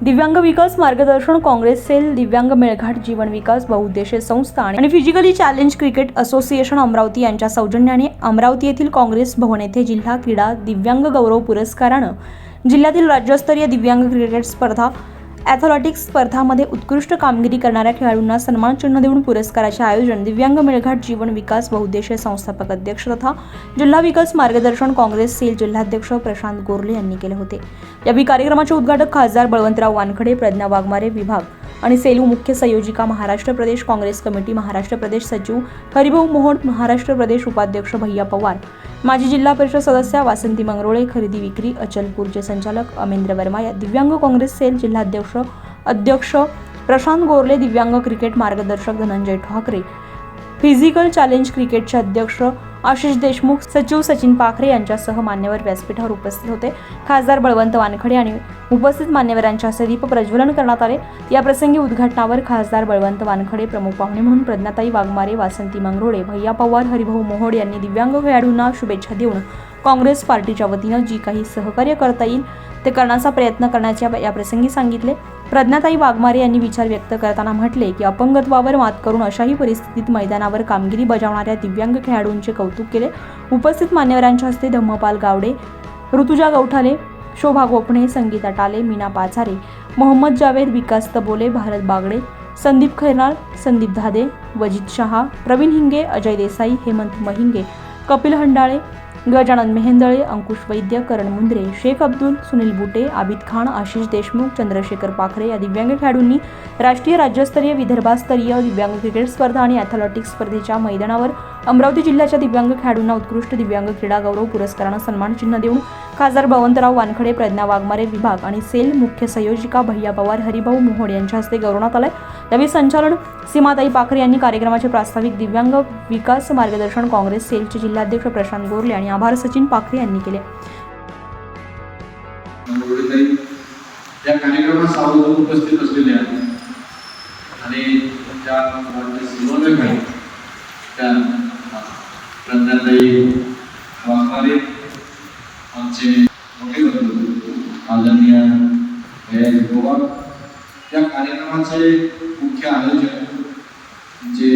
दिव्यांग विकास मार्गदर्शन काँग्रेस सेल दिव्यांग मेळघाट जीवन विकास बहुउद्देशीय संस्था आणि physically challenge cricket association Amravati यांच्या सौजन्याने अमरावती येथील काँग्रेस भवन येथे जिल्हा क्रीडा दिव्यांग गौरव पुरस्कारानं जिल्ह्यातील राज्यस्तरीय दिव्यांग क्रिकेट स्पर्धा ॲथलेटिक्स स्पर्धामध्ये उत्कृष्ट कामगिरी करणाऱ्या खेळाडूंना सन्मानचिन्ह देऊन पुरस्काराचे आयोजन दिव्यांग मेळघाट जीवन विकास बहुउद्देशीय संस्थापक अध्यक्ष तथा जिल्हा विकास मार्गदर्शन काँग्रेस सेल जिल्हाध्यक्ष प्रशांत गोरले यांनी केले होते. यावेळी कार्यक्रमाचे उद्घाटक खासदार बळवंतराव वानखडे प्रज्ञा वाघमारे विभाग आणि सेलू मुख्य संयोजिका महाराष्ट्र प्रदेश काँग्रेस कमिटी महाराष्ट्र प्रदेश सचिव हरिभाऊ मोहन महाराष्ट्र प्रदेश उपाध्यक्ष भैया पवार. माजी जिल्हा परिषद सदस्या वासंती मंगरोळे खरेदी विक्री अचलपूरचे संचालक अमेंद्र वर्मा या दिव्यांग काँग्रेस सेल जिल्हाध्यक्ष अध्यक्ष प्रशांत गोरले दिव्यांग क्रिकेट मार्गदर्शक धनंजय ठाकरे. फिजिकल चॅलेंज क्रिकेटचे अध्यक्ष आशिष देशमुख सचिव सचिन पाखरे यांच्यासह मान्यवर व्यासपीठावर उपस्थित होते. खासदार बळवंत वानखडे आणि उपस्थित मान्यवरांच्या हस्ते दीप प्रज्वलन करण्यात आले. या प्रसंगी उद्घाटनावर खासदार बळवंत वानखडे प्रमुख पाहुणे म्हणून प्रज्ञाताई वाघमारे वासंती मंगरोळे भैया पवार हरिभाऊ मोहोड यांनी दिव्यांग खेळाडूंना शुभेच्छा देऊन काँग्रेस पार्टीच्या वतीनं जी काही सहकार्य करता येईल ते करण्याचा प्रयत्न करण्याच्या या प्रसंगी सांगितले. प्रज्ञाताई वाघमारे यांनी विचार व्यक्त करताना म्हटले की अपंगत्वावर मात करून अशाही परिस्थितीत मैदानावर कामगिरी बजावणाऱ्या दिव्यांग खेळाडूंचे कौतुक केले. उपस्थित मान्यवरांच्या हस्ते धम्मपाल गावडे ऋतुजा गौठाले शोभा गोपणे संगीता टाले मीना पाचारे मोहम्मद जावेद विकास तबोले भारत बागडे संदीप खैरनार संदीप धादे वजित शहा प्रवीण हिंगे अजय देसाई हेमंत महिंगे कपिल हंडाळे गजानन मेहेंदळे अंकुश वैद्य करण मुंद्रे शेख अब्दुल सुनील बुटे आबिद खान आशिष देशमुख चंद्रशेखर पाखरे या दिव्यांग खेळाडूंनी राष्ट्रीय राज्यस्तरीय विदर्भास्तरीय दिव्यांग क्रिकेट स्पर्धा आणि ॲथलेटिक्स स्पर्धेच्या मैदानावर अमरावती जिल्ह्याच्या दिव्यांग खेळाडूंना उत्कृष्ट दिव्यांग क्रीडा गौरव पुरस्कारानं सन्मान चिन्ह देऊन खासदार भवंतराव वानखडे प्रज्ञा वाघमारे विभाग आणि सेल मुख्य संयोजिका भैया पवार हरिभाऊ मोहोड यांच्या हस्ते गौरवण्यात आलंय. यावेळी संचालन सीमाताई पाखरे यांनी कार्यक्रमाचे प्रास्ताविक दिव्यांग विकास मार्गदर्शन काँग्रेस सेलचे जिल्हाध्यक्ष प्रशांत गोरले आणि आभार सचिन पाखरे यांनी केले. या कार्यक्रमात सावध उपस्थित असलेल्या आणि त्या त्या प्रज्ञाताई वाघमारे आमचे मोठे बंधू आदरणीय भैयाजी पवार या कार्यक्रमाचे मुख्य आयोजक जे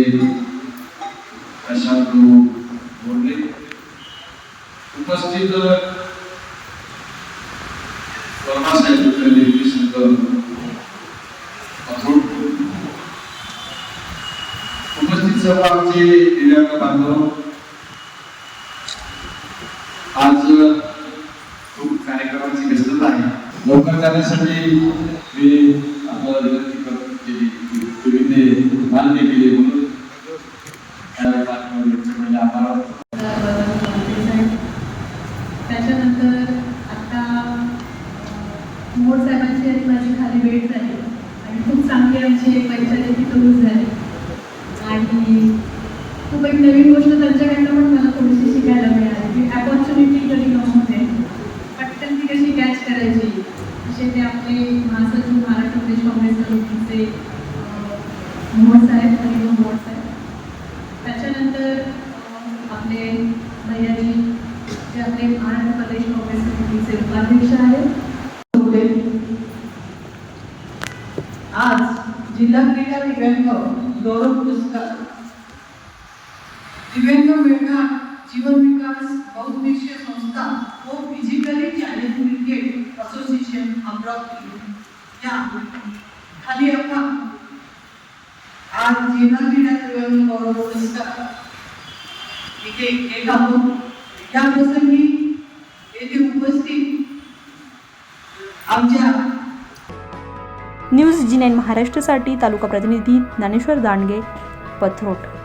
प्रशांत बोर्डे उपस्थित वर्मासाहेब कुलकर्णी संघ अथोड उपस्थित सर्व आमचे दिव्यांग बांधव आज खूप कार्यक्रमाची व्यस्तता आहे. लवकर जाण्यासाठी मी आपल्याला विनंती करत केली की तुम्ही ते मान्य केले म्हणून. म्हणजे आभार त्याच्यानंतर आता मोर साहेबांची आणि माझी खाली भेट झाली. आणि खूप चांगली आमची एक वैचारिक सुरू झाली. आणि खूप एक नवीन गोष्ट त्यांच्याकडनं पण मला थोडीशी शिकायला मिळाली. की अपॉर्च्युनिटी कधी नव्हते पटकन ती कशी कॅच करायची? असे ते आपले महासचिव महाराष्ट्र प्रदेश काँग्रेस कमिटीचे अं, साहेब आणि मोहोड साहेब. त्याच्यानंतर आपले भैयाजी जे आपले महाराष्ट्र प्रदेश काँग्रेस कमिटीचे उपाध्यक्ष आहेत. होते. आज जिल्हा क्रीडा दिव्यांग गौरव पुरस्कार. दिव्यांग मेळघाट जीवन विकास बहुउद्देशीय संस्था व आणि क्रिकेट असोसिएशन अमरावती या खाली आता आज जिल्हा क्रीडा दिव्यांग गौरव पुरस्कार इथे येत आहोत या प्रसंगी येथे उपस्थित आमच्या न्यूज जी नाईन महाराष्ट्रासाठी तालुका प्रतिनिधी ज्ञानेश्वर दांडगे पथरोट.